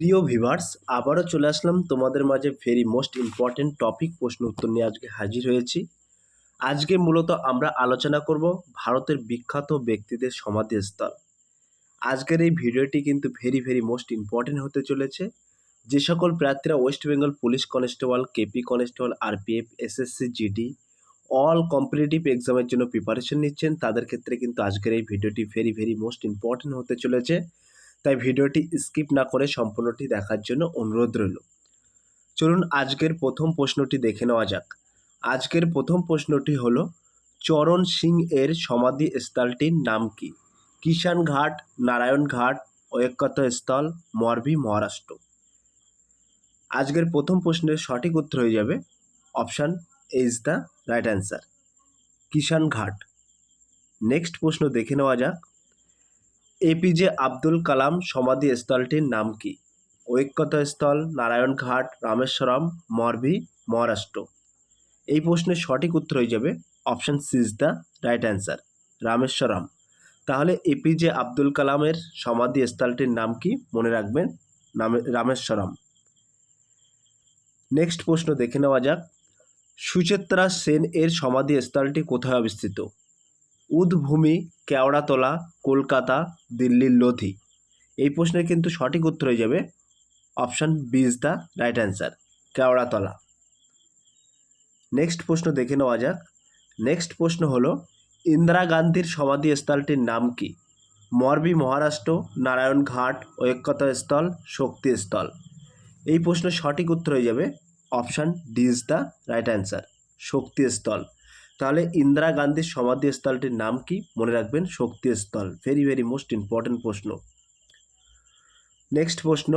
প্রিয় ভিভার্স আবারও চলে আসলাম তোমাদের মাঝে ভেরি মোস্ট ইম্পর্টেন্ট টপিক প্রশ্ন উত্তর নিয়ে আজকে হাজির হয়েছি। আজকে মূলত আমরা আলোচনা করব ভারতের বিখ্যাত ব্যক্তিদের সমাধিস্থল। আজকের এই ভিডিওটি কিন্তু ভেরি ভেরি মোস্ট ইম্পর্টেন্ট হতে চলেছে। যে সকল প্রার্থীরা West Bengal police constable KP constable RPF SSC GD all competitive এক্সামের জন্য প্রিপারেশন নিচ্ছেন। তাদের ক্ষেত্রে কিন্তু আজকের এই ভিডিওটি ভেরি ভেরি মোস্ট ইম্পর্টেন্ট হতে চলেছে। তাই ভিডিওটি স্কিপ না করে সম্পূর্ণটি দেখার জন্য অনুরোধ রইল। চলুন আজকের প্রথম প্রশ্নটি দেখে নেওয়া যাক। আজকের প্রথম প্রশ্নটি হল, চরণ সিং এর সমাধি স্থলটির নাম কি? কিষান ঘাট, নারায়ণ ঘাট, ঐক্যত স্থল মরবি মহারাষ্ট্র। আজকের প্রথম প্রশ্নের সঠিক উত্তর হয়ে যাবে option is the right answer Kishan Ghat. Next প্রশ্ন দেখে নেওয়া যাক। এপিজে আব্দুল কালাম সমাধি স্থলটির নাম কি? নারায়ণ ঘাট রামেশ্বরম মরবি মহারাষ্ট্র। এই প্রশ্নের সঠিক উত্তর হয়ে যাবে option C is the right answer, Rameswaram. তাহলে এপিজে আব্দুল কালামের সমাধি স্থলটির নাম কি? মনে রাখবেন, নামে, রামেশ্বরম। নেক্সট প্রশ্ন দেখে নেওয়া যাক। সুচিত্রা সেন এর সমাধি স্থলটি কোথায় অবস্থিত? উদভূমি, কেওড়াতলা, কলকাতা, দিল্লির লোধি। এই প্রশ্নের কিন্তু সঠিক উত্তর হয়ে যাবে option B is the right answer Keoratala. Next প্রশ্ন দেখে নেওয়া যাক। নেক্সট প্রশ্ন হলো, ইন্দিরা গান্ধীর সমাধি স্থলটির নাম কি? মরবি মহারাষ্ট্র, নারায়ণ ঘাট, ঐক্যতা স্থল, শক্তি স্থল। এই প্রশ্নের সঠিক উত্তর হয়ে যাবে option D is the right answer Shakti Sthal. তাহলে ইন্দিরা গান্ধীর সমাধি স্থলটির নাম কি? মনে রাখবেন Shakti Sthal very very most important প্রশ্ন। নেক্সট প্রশ্ন,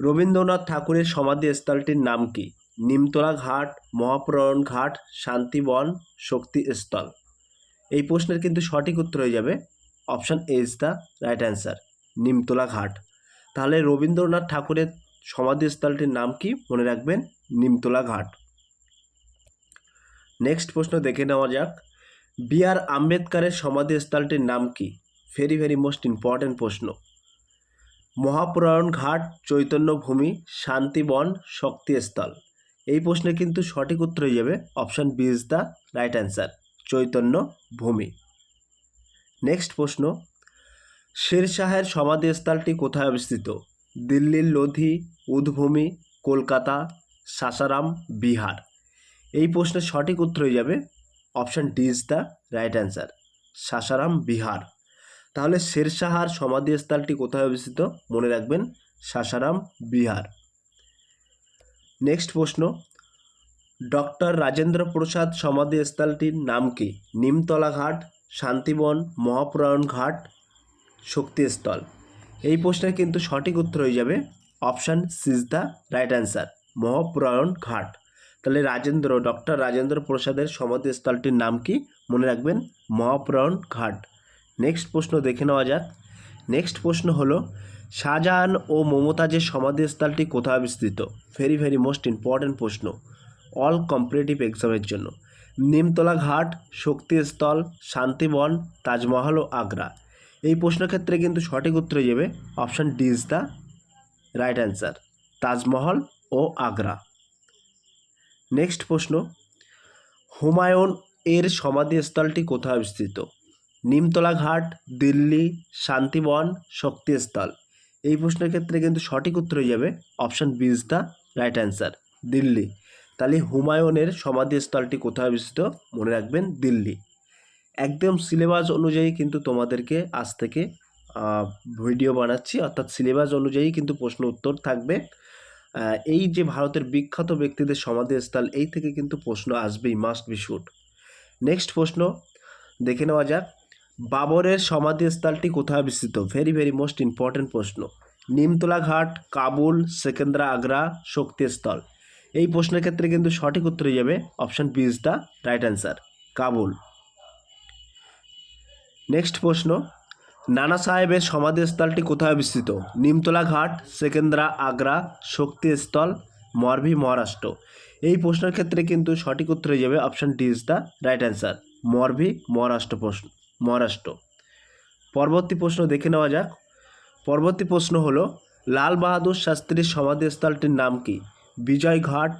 রবীন্দ্রনাথ ঠাকুরের সমাধি স্থলটির নাম কি? নিমতলা ঘাট মহাপ্রয়ণ ঘাট, শান্তিবন শক্তি স্থল এই প্রশ্নের কিন্তু সঠিক উত্তর হয়ে যাবে। Option A is the right answer Nimtala Ghat. তাহলে রবীন্দ্রনাথ ঠাকুরের সমাধিস্থলটির নাম কি? মনে রাখবেন, নিমতলা ঘাট। নেক্সট প্রশ্ন দেখে নেওয়া যাক। বি আর আম্বেদকারের সমাধিস্থলটির নাম কি? ভেরি ভেরি মোস্ট ইম্পর্ট্যান্ট প্রশ্ন। মহাপুরায়ণ ঘাট চৈতন্য ভূমি শান্তিবন, শক্তিস্থল। এই প্রশ্নে কিন্তু সঠিক উত্তর হয়ে যাবে। Option B is the right answer Chaitanya Bhumi next প্রশ্ন। শের শেরশাহের সমাধিস্থলটি কোথায় অবস্থিত? দিল্লির লোধি, উদ্ভূমি, কলকাতা, সাসারাম, বিহার। এই প্রশ্নের সঠিক উত্তর হয়ে যাবে option D is the right answer Sasaram Bihar. তাহলে শেরশাহার সমাধিস্থলটি কোথায় অবস্থিত? মনে রাখবেন, সাসারাম বিহার। নেক্সট প্রশ্ন ডক্টর রাজেন্দ্র প্রসাদ সমাধিস্থলটির নাম কি? নিমতলা ঘাট, শান্তিবন মহাপুরায়ণ ঘাট, শক্তিস্থল। এই প্রশ্নের কিন্তু সঠিক উত্তর হয়ে যাবে option C is the right answer Mahaprayan Ghat. তাহলে রাজেন্দ্র ডক্টর রাজেন্দ্র প্রসাদের সমাধিস্থলটির নাম কি? মনে রাখবেন মহাপুরায়ণ ঘাট। নেক্সট প্রশ্ন দেখে নেওয়া যাক। নেক্সট প্রশ্ন হলো, শাহজাহান ও মমতাজের সমাধিস্থলটি কোথায় অবস্থিত? ভেরি ভেরি মোস্ট ইম্পর্ট্যান্ট প্রশ্ন। অল কম্পিটিটিভ এক্সামের জন্য। নিমতলা ঘাট, শক্তিস্থল, শান্তিবন, তাজমহল ও আগ্রা। এই প্রশ্নের ক্ষেত্রে কিন্তু সঠিক উত্তর যাবে option D is the right answer Taj Mahal O Agra. Next প্রশ্ন, হুমায়ুন এর সমাধিস্থলটি কোথায় অবস্থিত? নিমতলা ঘাট, দিল্লি, শান্তিবন, শক্তিস্থল। এই প্রশ্নের ক্ষেত্রে কিন্তু সঠিক উত্তর হয়ে যাবে option B is the right answer, Delhi. তাহলে হুমায়ুনের সমাধিস্থলটি কোথায় অবস্থিত? মনে রাখবেন দিল্লি। একদম সিলেবাস অনুযায়ী কিন্তু তোমাদেরকে আজ থেকে ভিডিও বানাচ্ছি। অর্থাৎ সিলেবাস অনুযায়ী কিন্তু প্রশ্ন উত্তর থাকবে। এই যে ভারতের বিখ্যাত ব্যক্তিদের সমাধিস্থল, এই থেকে কিন্তু প্রশ্ন আসবেই মাস্ট বি শুট নেক্সট প্রশ্ন, দেখে নেওয়া যাক। বাবরের সমাধিস্থলটি কোথায় বিস্তৃত ভেরি ভেরি মোস্ট ইম্পর্ট্যান্ট প্রশ্ন। নিমতলা ঘাট, কাবুল, সেকেন্দ্রা, আগ্রা, শক্তিস্থল। এই প্রশ্নের ক্ষেত্রে কিন্তু সঠিক উত্তর হয়ে যাবে option B is the right answer Kabul. Next প্রশ্ন নানা সাহেবের সমাধিস্থলটি কোথায় বিস্তৃত নিমতলা ঘাট, সেকেন্দ্রা, আগ্রা, শক্তিস্থল, মরভি, মহারাষ্ট্র। এই প্রশ্নের ক্ষেত্রে কিন্তু সঠিক উত্তর হয়ে যাবে option D is the right answer Morvi, Maharashtra প্রশ্ন, মহারাষ্ট্র। পরবর্তী প্রশ্ন দেখে নেওয়া যাক। পরবর্তী প্রশ্ন হলো, লাল বাহাদুর শাস্ত্রীর সমাধিস্থলটির নাম কি? বিজয় ঘাট,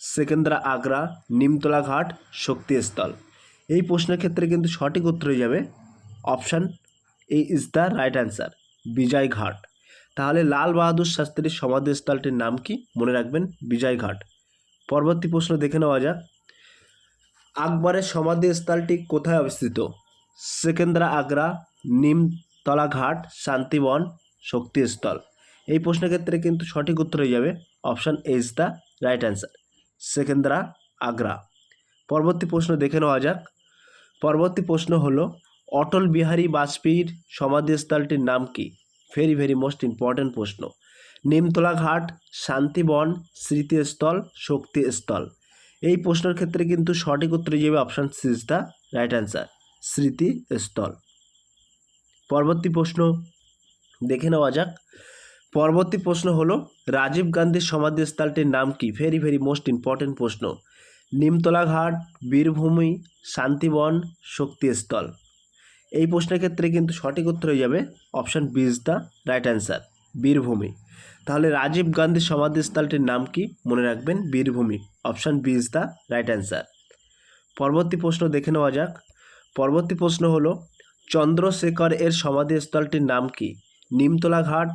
সেকেন্দ্রা, আগ্রা, নিমতলা ঘাট, শক্তিস্থল। এই প্রশ্নের ক্ষেত্রে কিন্তু সঠিক উত্তর হয়ে যাবে option A is the right answer Vijay Ghat তাহলে লাল বাহাদুর শাস্ত্রীর সমাধিস্থলটির নাম কি? মনে রাখবেন বিজয়ঘাট পরবর্তী প্রশ্ন দেখে নেওয়া যাক। আকবরের সমাধিস্থলটি কোথায় অবস্থিত? সেকেন্দ্রা আগ্রা, নিমতলা ঘাট, শান্তিবন, শক্তিস্থল। এই প্রশ্নের ক্ষেত্রে কিন্তু সঠিক উত্তর হয়ে যাবে option A is the right answer Sikandra Agra. পরবর্তী প্রশ্ন দেখে নেওয়া যাক। পরবর্তী প্রশ্ন হলো অটল বিহারী বাজপেয়ীর সমাধিস্থলটির নাম কি? ভেরি ভেরি মোস্ট ইম্পর্ট্যান্ট প্রশ্ন। নিমতলা ঘাট শান্তিবন, স্মৃতিস্থল, শক্তিস্থল। এই প্রশ্নের ক্ষেত্রে কিন্তু সঠিক উত্তর যাবে option C is the right answer Smriti Sthal. পরবর্তী প্রশ্ন, দেখে নেওয়া যাক। পরবর্তী প্রশ্ন হলো, রাজীব গান্ধীর সমাধিস্থলটির নাম কি? ভেরি ভেরি মোস্ট ইম্পর্ট্যান্ট প্রশ্ন। নিমতলা ঘাট বীরভূমি, শান্তিবন, শক্তিস্থল। এই প্রশ্নের ক্ষেত্রে কিন্তু সঠিক উত্তর হয়ে যাবে option B is the right answer Veer Bhumi. তাহলে রাজীব গান্ধীর সমাধিস্থলটির নাম কি? মনে রাখবেন, Veer Bhumi. Option B is the right answer পরবর্তী প্রশ্ন দেখে নেওয়া যাক। পরবর্তী প্রশ্ন হলো, চন্দ্রশেখর এর সমাধিস্থলটির নাম কি? নিমতলা ঘাট,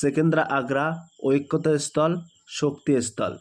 সেকেন্দ্রা আগ্রা, ঐক্যতা স্থল, শক্তি স্থল।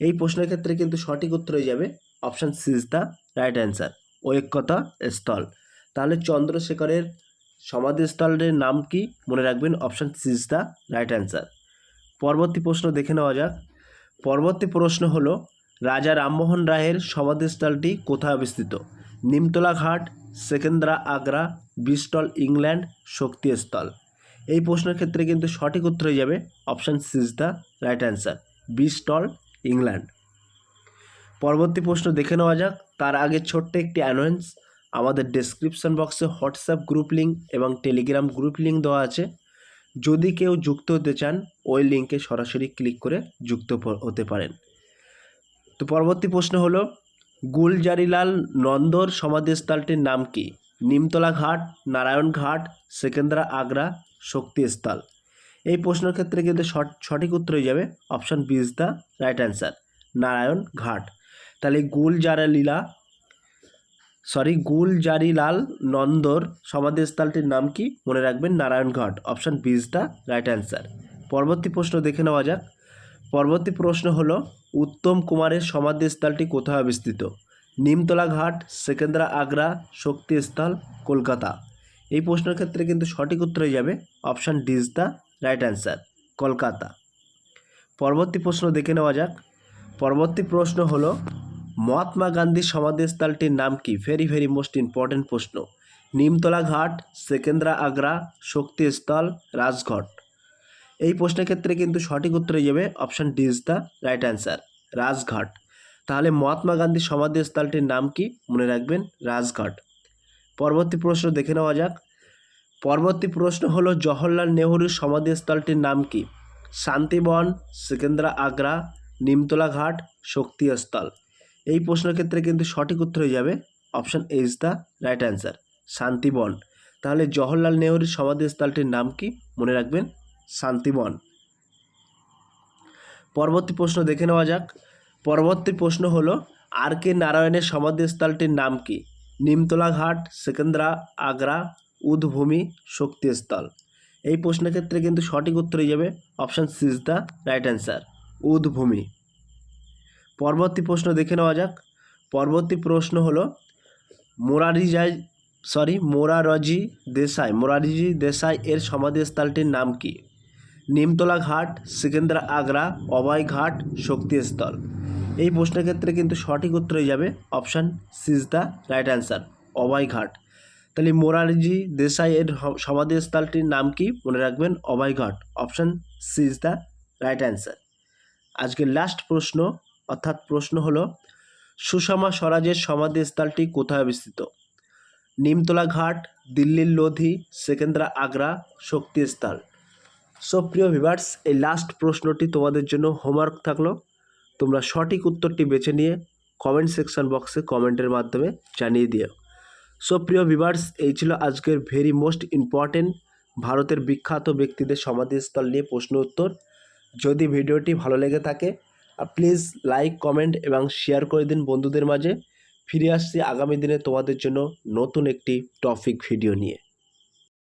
এই প্রশ্নের ক্ষেত্রে কিন্তু সঠিক উত্তর হয়ে যাবে option C is the right answer Ekta Sthal. তাহলে চন্দ্রশেখরের সমাধিস্থলের নাম কি? মনে রাখবেন option C is the right answer পরবর্তী প্রশ্ন দেখে নেওয়া যাক। পরবর্তী প্রশ্ন হল, রাজা রামমোহন রায়ের সমাধিস্থলটি কোথায় অবস্থিত? নিমতলা ঘাট, সেকেন্দ্রা আগ্রা বিস্টল ইংল্যান্ড শক্তিস্থল এই প্রশ্নের ক্ষেত্রে কিন্তু সঠিক উত্তর হয়ে যাবে option C is the right answer Bristol England. পরবর্তী প্রশ্ন দেখে নেওয়া যাক। তার আগে ছোট্ট একটি অ্যানোয়েন্স আমাদের ডেসক্রিপশন বক্সে হোয়াটসঅ্যাপ গ্রুপ লিঙ্ক এবং টেলিগ্রাম গ্রুপ লিঙ্ক দেওয়া আছে। যদি কেউ যুক্ত হতে চান, ওই লিঙ্কে সরাসরি ক্লিক করে যুক্ত হতে পারেন। তো পরবর্তী প্রশ্ন হলো, গুলজারিলাল নন্দর সমাধিস্থলটির নাম কি? নিমতলা ঘাট, নারায়ণ ঘাট, সেকেন্দ্রা আগ্রা, শক্তিস্থল। এই প্রশ্নের ক্ষেত্রে কিন্তু সঠ- সঠিক উত্তর হয়ে যাবে option B is the right answer Narayan Ghat. তাহলে গুলজারালীলা সরি গুলজারিলাল নন্দর সমাধিস্থলটির নাম কি? মনে রাখবেন Narayan Ghat. Option B is the right answer পরবর্তী প্রশ্ন দেখে নেওয়া যাক। পরবর্তী প্রশ্ন হলো, উত্তম কুমারের সমাধিস্থলটি কোথায় অবস্থিত? নিমতলা ঘাট, সেকেন্দ্রা আগ্রা, শক্তিস্থল, কলকাতা। এই প্রশ্নের ক্ষেত্রে কিন্তু সঠিক উত্তর যাবে। Option D is the right answer Kolkata. পরবর্তী প্রশ্ন দেখে নেওয়া যাক। পরবর্তী প্রশ্ন হলো মহাত্মা গান্ধীর সমাধিস্থলটির নাম কি? ভেরি ভেরি মোস্ট ইম্পর্ট্যান্ট প্রশ্ন। নিমতলা ঘাট, সেকেন্দ্রা আগ্রা, শক্তিস্থল, রাজঘাট। এই প্রশ্নের ক্ষেত্রে কিন্তু সঠিক উত্তরে যাবে option D is the right answer Rajghat. তাহলে মহাত্মা গান্ধীর সমাধিস্থলটির নাম কি? মনে রাখবেন, রাজঘাট। পরবর্তী প্রশ্ন দেখে নেওয়া যাক। পরবর্তী প্রশ্ন হলো জওহরলাল নেহরুর সমাধিস্থলটির নাম কি? শান্তিবন, সেকেন্দ্রা আগ্রা, নিমতলা ঘাট, শক্তিস্থল। এই প্রশ্নের ক্ষেত্রে কিন্তু সঠিক উত্তর হয়ে যাবে option A is the right answer Shantivan তাহলে জওহরলাল নেহরুর সমাধিস্থলটির নাম কি? মনে রাখবেন শান্তিবন পরবর্তী প্রশ্ন দেখে নেওয়া যাক। পরবর্তী প্রশ্ন হলো, আর কে নারায়ণের সমাধিস্থলটির নাম কি? নিমতলা ঘাট সেকেন্দ্রা, আগ্রা, উদ্ভূমি, শক্তিস্থল। এই প্রশ্নের ক্ষেত্রে কিন্তু সঠিক উত্তর হয়ে যাবে option C is the right answer উদ্ভূমি। পরবর্তী প্রশ্ন দেখে নেওয়া যাক। পরবর্তী প্রশ্ন হলো, মোরারিজাই সরি মোরারজি দেশাই, মোরারিজি দেশাই এর সমাধিস্থলটির নাম কি? নিমতলা ঘাট, সিকেন্দ্রা আগ্রা, অভয় ঘাট, শক্তিস্থল। এই প্রশ্নের ক্ষেত্রে কিন্তু সঠিক উত্তর হয়ে যাবে option C is the right answer Abhay Ghat. তাহলে মোরারজি দেশাই এর সমাধিস্থলটির নাম কি? মনে রাখবেন, Abhay Ghat option C is the right answer আজকের লাস্ট প্রশ্ন অর্থাৎ প্রশ্ন হলো, সুষমা স্বরাজের সমাধিস্থলটি কোথায় অবস্থিত? নিমতলা ঘাট, দিল্লির লোধি, সেকেন্দ্রা আগ্রা, শক্তিস্থল। সো প্রিয় ভিভার্স এই লাস্ট প্রশ্নটি তোমাদের জন্য হোমওয়ার্ক থাকল। তোমরা সঠিক উত্তরটি বেছে নিয়ে কমেন্ট সেকশন বক্সে কমেন্টের মাধ্যমে জানিয়ে দিও। সো প্রিয় ভিভার্স এই ছিল আজকের ভেরি মোস্ট ইম্পর্টেন্ট ভারতের বিখ্যাত ব্যক্তিদের সমাধিস্থল নিয়ে প্রশ্ন উত্তর। যদি ভিডিওটি ভালো লেগে থাকে প্লিজ লাইক কমেন্ট এবং শেয়ার করে দিন বন্ধুদের মাঝে। ফিরে আসছি আগামী দিনে তোমাদের জন্য নতুন একটি টপিক ভিডিও নিয়ে।